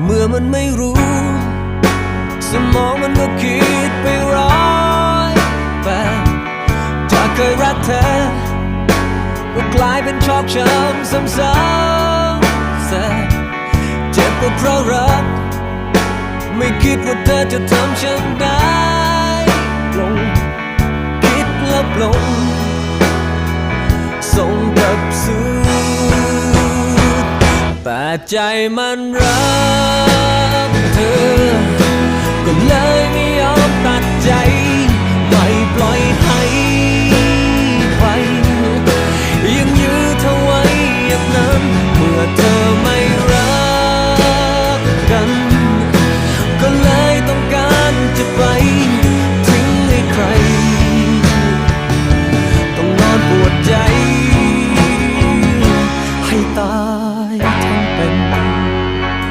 เมื่อมันไม่รู้ สมองมันก็คิดไปร้อยแบบจากเคยรักเธอ ก็กลายเป็นชอกช้ำซ้ำๆแสนเจ็บก็เพราะรัก ไม่คิดว่าเธอจะทำฉันได้ลงคิดลบลงส่ง แต่ใจมันรักเธอ ก็เลยไม่ยอมตัดใจ ไม่ปล่อยให้ไปยังยื้อเธอไว้อย่างนั้น เมื่อเธอไม่รักกัน ก็เลยต้องการจะไป